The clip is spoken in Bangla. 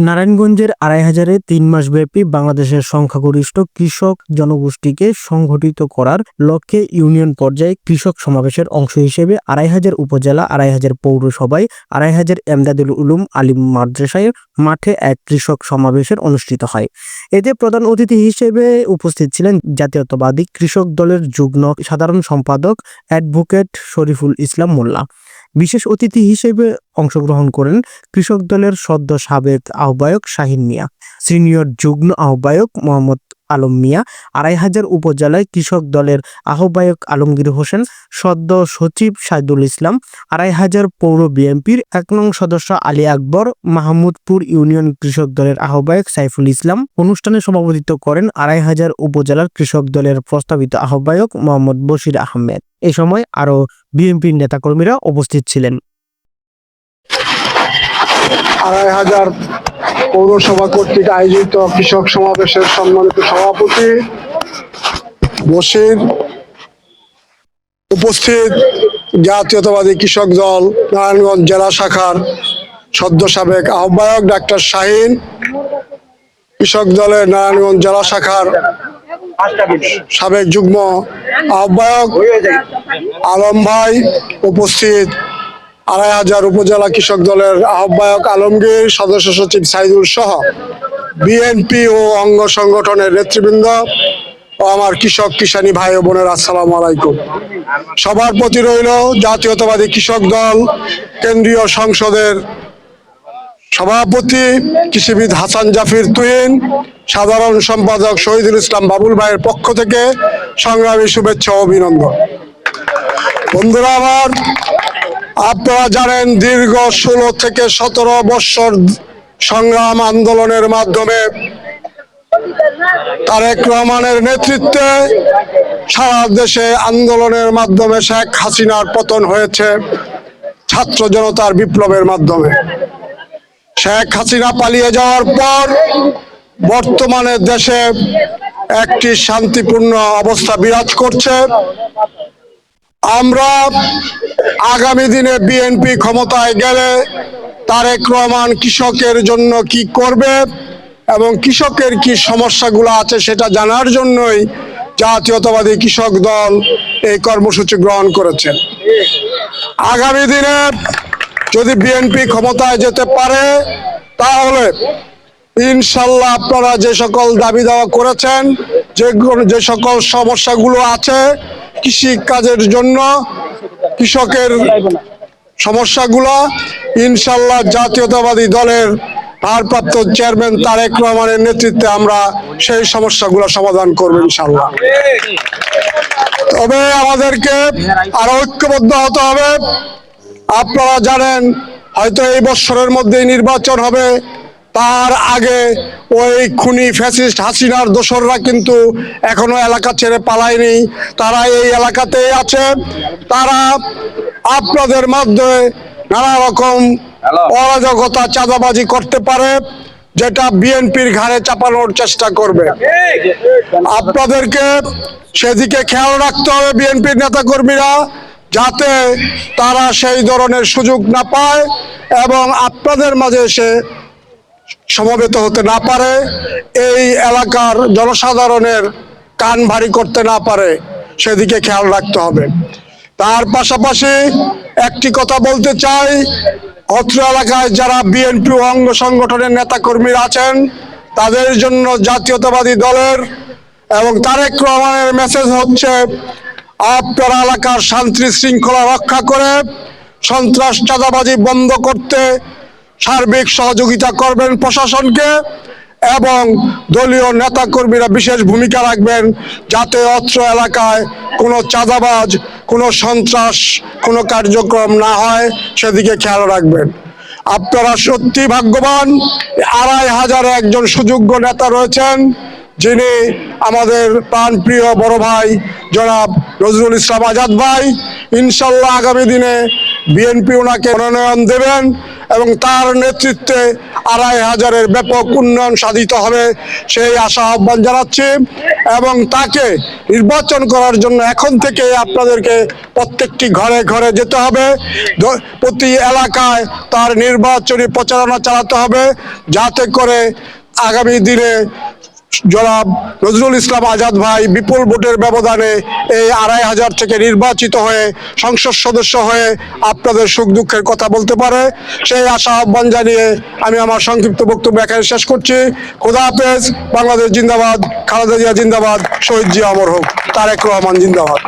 নারায়ণগঞ্জের আড়াই হাজারে তিন মাসব্যাপী বাংলাদেশের সংখ্যাগরিষ্ঠ কৃষক জনগোষ্ঠীকে সংগঠিত করার লক্ষ্যে ইউনিয়ন পর্যায়ে কৃষক সমাবেশের অংশ হিসেবে আড়াই হাজার উপজেলা, আড়াই হাজার পৌরসভায়, আড়াই হাজার এমদাদুল উলুম আলিম মাদ্রাসায় মাঠে এক কৃষক সমাবেশের অনুষ্ঠিত হয়। এতে প্রধান অতিথি হিসেবে উপস্থিত ছিলেন জাতীয়তাবাদী কৃষক দলের যুগ্ম সাধারণ সম্পাদক অ্যাডভোকেট শরীফুল ইসলাম মোল্লা। বিশেষ অতিথি হিসেবে অংশগ্রহণ করেন কৃষক দলের সদ্য সাবেক আহ্বায়ক শাহিন মিয়া, সিনিয়র যুগ্ম আহ্বায়ক মোহাম্মদ আলম মিয়া, আড়াই হাজার উপজেলায় কৃষক দলের আহ্বায়ক আলমগীর হোসেন, সদ্য সচিব সাইদুল ইসলাম, আড়াই হাজার পৌর বিএনপির এক নং সদস্য আলী আকবর, মাহমুদপুর ইউনিয়ন কৃষক দলের আহ্বায়ক সাইফুল ইসলাম। অনুষ্ঠানে সভাপতিত্ব করেন আড়াই হাজার উপজেলার কৃষক দলের প্রস্তাবিত আহ্বায়ক মোহাম্মদ বশির আহমেদ। এ সময় আরও বিএনপির নেতাকর্মীরা উপস্থিত ছিলেন। আড়াই হাজার পৌরসভা কর্তৃক আয়োজিত কৃষক সমাবেশের সম্মানিত সভাপতি বসির উপস্থিত জাতীয়তাবাদী কৃষক দল, নারায়ণগঞ্জ জেলা শাখার সদ্য সাবেক আহ্বায়ক ডাক্তার শাহিন, কৃষক দলের নারায়ণগঞ্জ জেলা শাখার সাবেক যুগ্ম আহ্বায়ক আলম ভাই উপস্থিত। আড়াই হাজার উপজেলা কৃষক দলের আহ্বায়ক আলমগীর, সদস্য সচিব সাইদুল সহ বিএনপি ও অঙ্গ সংগঠনের নেতৃবৃন্দ ও আমার কৃষক কিষানী ভাই ও বোনের, আসসালাম আলাইকুম। সবার প্রতি রইল জাতীয়তাবাদী কৃষক দল, কেন্দ্রীয় সংসদের সভাপতি, কৃষিবিদ হাসান জাফির তুহিন, সাধারণ সম্পাদক শহীদুল ইসলাম বাবুল ভাইয়ের পক্ষ থেকে সংগ্রামী শুভেচ্ছা অভিনন্দন। বন্ধুরা, আমার আপনারা জানেন দীর্ঘ ষোলো থেকে সতেরো বৎসর সংগ্রাম আন্দোলনের মাধ্যমে তারেক রহমানের নেতৃত্বে সারা দেশে আন্দোলনের মাধ্যমে শেখ হাসিনার পতন হয়েছে ছাত্র জনতার বিপ্লবের মাধ্যমে। শেখ হাসিনা পালিয়ে যাওয়ার পর বর্তমানে দেশে একটি শান্তিপূর্ণ অবস্থা বিরাজ করছে। আমরা আগামী দিনে বিএনপি ক্ষমতায় গেলে তারেক রহমান কৃষকের জন্য কি করবে এবং কৃষকের কি সমস্যাগুলো আছে সেটা জানার জন্যই জাতীয়তাবাদী কৃষক দল এই কর্মসূচি গ্রহণ করেছে। আগামী দিনে যদি বিএনপি ক্ষমতায় যেতে পারে, তাহলে ইনশাল্লাহ আপনারা যে সকল দাবি দাওয়া করেছেন যে সকল সমস্যাগুলো আছে কৃষি কাজের জন্য কৃষকের সমস্যাগুলো, ইনশাল্লাহ জাতীয়তাবাদী দলের ভারপ্রাপ্ত চেয়ারম্যান তারেক রহমানের নেতৃত্বে আমরা সেই সমস্যাগুলো সমাধান করব ইনশাল্লাহ। তবে আমাদেরকে আরও ঐক্যবদ্ধ হতে হবে। আপনারা জানেন, হয়তো এই বছরের মধ্যেই নির্বাচন হবে। তার আগে ওই খুনি ফ্যাসিস্ট হাসিনার দোসররা কিন্তু এখনও এলাকা ছেড়ে পালায়নি। তারা এই এলাকাতেই আছে। তারা আপনাদের মাধ্যমে নানা রকম অরাজকতা চাঁদাবাজি করতে পারে যেটা বিএনপির ঘাড়ে চাপানোর চেষ্টা করবে। আপনাদেরকে সেদিকে খেয়াল রাখতে হবে বিএনপির নেতাকর্মীরা যাতে তারা সেই ধরনের সুযোগ না পায় এবং আপনাদের মাঝে এসে সমবেত হতে না পারে, এই এলাকার জনসাধারণের কান ভারী করতে না পারে, সেদিকে খেয়াল রাখতে হবে। তার পাশাপাশি একটি কথা বলতে চাই, অত্র এলাকায় যারা বিএনপি অঙ্গ সংগঠনের নেতাকর্মীরা আছেন, তাদের জন্য জাতীয়তাবাদী দলের এবং তারেক রহমানের মেসেজ হচ্ছে, আপনার এলাকার শান্তি শৃঙ্খলা রক্ষা করে সন্ত্রাস চাঁদাবাজি বন্ধ করতে সার্বিক সহযোগিতা করবেন প্রশাসনকে এবং দলীয় নেতাকর্মীরা বিশেষ ভূমিকা রাখবেন যাতে অত্র এলাকায় কোনো চাঁদাবাজ, কোনো সন্ত্রাস, কোনো কার্যক্রম না হয়, সেদিকে খেয়াল রাখবেন। আপনারা সত্যি ভাগ্যবান, আড়াই হাজার একজন সুযোগ্য নেতা রয়েছেন, যিনি আমাদের প্রাণপ্রিয় বড় ভাই জনাব নজরুল ইসলাম আজাদ ভাই। ইনশাল্লাহ আগামী দিনে বিএনপি ওনাকে মনোনয়ন দেবেন। এবং তার নেতৃত্বে আড়াই হাজারের ব্যাপক উন্নয়ন সাধিত হবে, সেই আশা আহ্বান জানাচ্ছি এবং তাকে নির্বাচন করার জন্য এখন থেকে আপনাদেরকে প্রত্যেকটি ঘরে ঘরে যেতে হবে। প্রতি এলাকায় তার নির্বাচনী প্রচারণা চালাতে হবে যাতে করে আগামী দিনে জনাব নজরুল ইসলাম আজাদ ভাই বিপুল ভোটের ব্যবধানে এই আড়াই হাজার থেকে নির্বাচিত হয়ে সংসদ সদস্য হয়ে আপনাদের সুখ দুঃখের কথা বলতে পারে। সেই আশা আহ্বান জানিয়ে আমি আমার সংক্ষিপ্ত বক্তব্য এখানে শেষ করছি। খোদা হাফেজ। বাংলাদেশ জিন্দাবাদ। খালেদা জিয়া জিন্দাবাদ। শহীদ জিয়া অমর হোক। তারেক রহমান জিন্দাবাদ।